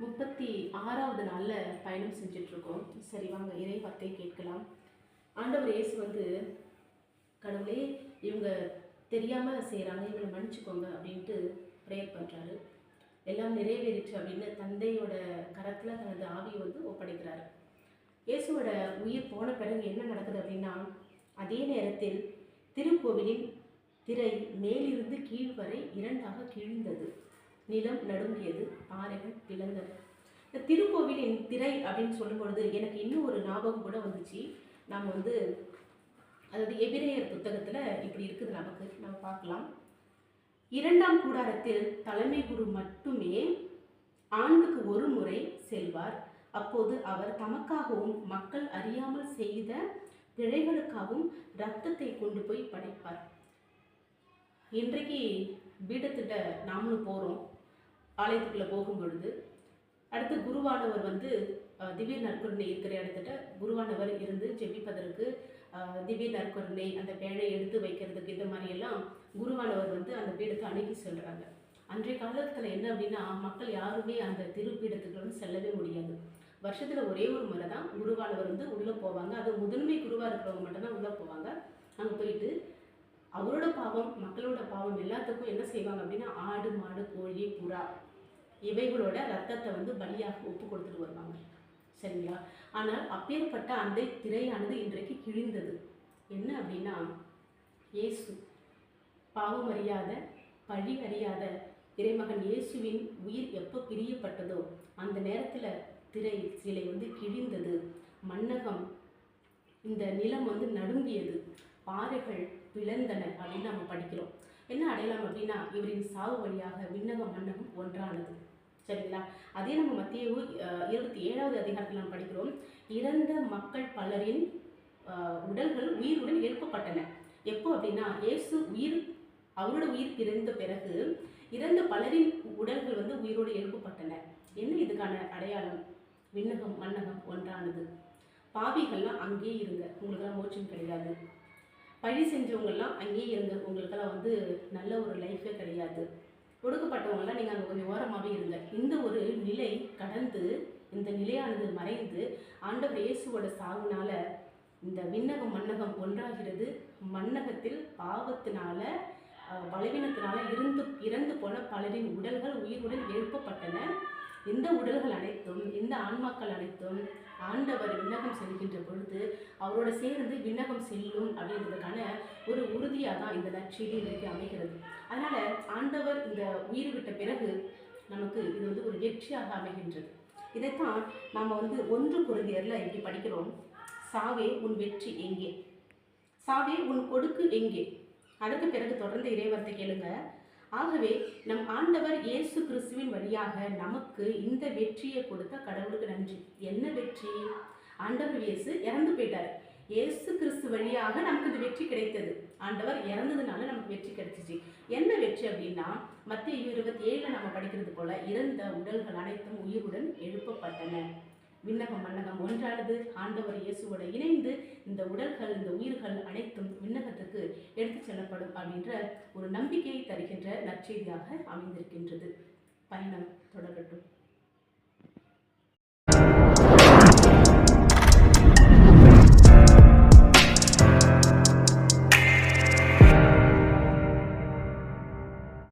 முப்பத்தி ஆறாவது நாளில் பயணம் செஞ்சிட்ருக்கோம். சரி வாங்க இறை வார்த்தை கேட்கலாம். ஆண்டவர் இயேசு வந்து கடவுளே இவங்க தெரியாமல் செய்கிறாங்க இவங்களை மன்னிச்சுக்கோங்க அப்படின்ட்டு ப்ரேயர் பண்ணுறாரு எல்லாம் நிறைவேறிச்சு அப்படின்னு தந்தையோட கரத்தில் தனது ஆவியை வந்து ஒப்படைக்கிறாரு. இயேசுவோட உயிர் போன பிறகு என்ன நடக்குது அப்படின்னா அதே நேரத்தில் திருக்கோவிலின் திரை மேலிருந்து கீழ் வரை இரண்டாக கிழிந்தது. நிலம் நடுங்கியது பாறைகள் பிளந்தன. இந்த திருக்கோவிலின் திரை அப்படின்னு சொல்லும் பொழுது எனக்கு இன்னும் ஒரு ஞாபகம் கூட வந்துச்சு. நாம் வந்து அதாவது எபிரேயர் புத்தகத்தில் இப்படி இருக்குது நமக்கு. நம்ம பார்க்கலாம். இரண்டாம் கூடாரத்தில் தலைமை குரு மட்டுமே ஆண்டுக்கு ஒரு முறை செல்வார். அப்போது அவர் தமக்காகவும் மக்கள் அறியாமல் செய்த பிழைகளுக்காகவும் ரத்தத்தை கொண்டு போய் படைப்பார். இன்றைக்கு பீடத்திட்ட நாமளும் போகிறோம் ஆலயத்துக்குள்ளே போகும் பொழுது அடுத்து குருவானவர் வந்து திவ்ய நற்கருணை இருக்கிற இடத்துல குருவானவர் இருந்து ஜெபிப்பதற்கு திவ்ய நற்கருணை அந்த பேழை எடுத்து வைக்கிறதுக்கு இந்த மாதிரி எல்லாம் குருவானவர் வந்து அந்த பீடத்தை அணுகி சொல்கிறாங்க அன்றைய காலத்தில் என்ன அப்படின்னா மக்கள் யாருமே அந்த திருப்பீடத்துக்கு வந்து செல்லவே முடியாது. வருஷத்தில் ஒரே ஒரு முறை தான் குருவானவர் வந்து உள்ளே போவாங்க. அது முதன்மை குருவாக இருக்கிறவங்க மட்டும்தான் உள்ளே போவாங்க. அங்கே போயிட்டு அவரோட பாவம் மக்கள் எல்லாத்துக்கும் என்ன செய்வாங்க அப்படின்னா ஆடு மாடு கோழி புறா இவைகளோட ரத்தத்தை வந்து பலியாக ஒப்பு கொடுத்துட்டு வருவாங்க. சரிங்களா? ஆனால் அப்பேற்பட்ட அந்த திரையானது இன்றைக்கு கிழிந்தது. என்ன அப்படின்னா இயேசு பாவம் அறியாத பழி அறியாத இறைமகன் இயேசுவின் உயிர் எப்போ பிரியப்பட்டதோ அந்த நேரத்தில் திரை சிலை வந்து கிழிந்தது. மன்னகம் இந்த நிலம் வந்து நடுங்கியது. பாறைகள் பிளந்தன அப்படின்னு நம்ம படிக்கிறோம். என்ன அடையலாம் அப்படின்னா இவரின் சாவு வழியாக விண்ணகம் மன்னகம் ஒன்றானது. சரிங்களா? அதே நம்ம மத்திய இருபத்தி ஏழாவது அதிகாரத்தில் நாம் படிக்கிறோம். இறந்த மக்கள் பலரின் உடல்கள் உயிருடன் எழுப்பப்பட்டன. எப்போ அப்படின்னா இயேசு உயிர் அவரோட உயிர் பிறந்த பிறகு இறந்த பலரின் உடல்கள் வந்து உயிரோடு எழுப்பப்பட்டன. என்ன இதுக்கான அடையாளம்? விண்ணகம் மன்னகம் ஒன்றானது. பாவிகள்லாம் அங்கேயே இருங்க. உங்களுக்கெல்லாம் மோச்சம் கிடையாது. பழி செஞ்சவங்கெல்லாம் அங்கேயே இருங்க உங்களுக்கெல்லாம் வந்து நல்ல ஒரு லைஃபே கிடையாது. ஒடுக்கப்பட்டவங்கெல்லாம் நீங்கள் அங்கே கொஞ்சம் ஓரமாகவே இருங்க. இந்த ஒரு நிலை கடந்து இந்த நிலையானது மறைந்து ஆண்டவர் இயேசுவோட சாவுனால இந்த விண்ணகம் மன்னகம் ஒன்றாகிறது. மன்னகத்தில் பாவத்தினால பலவீனத்தினால இருந்து இறந்து போன பலரின் உடல்கள் உயிருடன் எழுப்பப்பட்டன. இந்த உடல்கள் அனைத்தும் இந்த ஆன்மாக்கள் அனைத்தும் ஆண்டவர் விண்ணகம் செல்கின்ற பொழுது அவரோட சேர்ந்து விண்ணகம் செல்லும் அப்படின்றதுக்கான ஒரு உறுதியாக தான் இந்த நற்செய்தி இன்றைக்கு அமைகிறது. அதனால ஆண்டவர் இந்த உயிர் விட்ட பிறகு நமக்கு இது வந்து ஒரு வெற்றியாக அமைகின்றது. இதைத்தான் நாம் வந்து ஒன்று குருதியரில் இங்கே படிக்கிறோம். சாவே உன் வெற்றி எங்கே? சாவே உன் கொடுக்கு எங்கே? அதற்கு பிறகு தொடர்ந்து இறைவரத்தை கேளுங்க. ஆகவே நம் ஆண்டவர் இயேசு கிறிஸ்துவின் வழியாக நமக்கு இந்த வெற்றியை கொடுத்த கடவுளுக்கு நன்றி. என்ன வெற்றி? ஆண்டவர் இயேசு இறந்து போயிட்டார். இயேசு கிறிஸ்து வழியாக நமக்கு இந்த வெற்றி கிடைத்தது. ஆண்டவர் இறந்ததுனால நமக்கு வெற்றி கிடைச்சிச்சு. என்ன வெற்றி அப்படின்னா மத்திய இருபத்தி ஏழுல நம்ம படிக்கிறது போல இறந்த உடல்கள் அனைத்தும் உயிருடன் எழுப்பப்பட்டன. விண்ணகம் மன்னகம் ஒன்றானது ஆண்டவர் இயேசுவோட இணைந்து இந்த உடல்கள் இந்த உயிர்கள் அனைத்தும் விண்ணகத்துக்கு எடுத்துச் செல்லப்படும் அப்படின்ற ஒரு நம்பிக்கையை தருகின்ற நற்செய்தியாக அமைந்திருக்கின்றது. பயணம் தொடரட்டும்.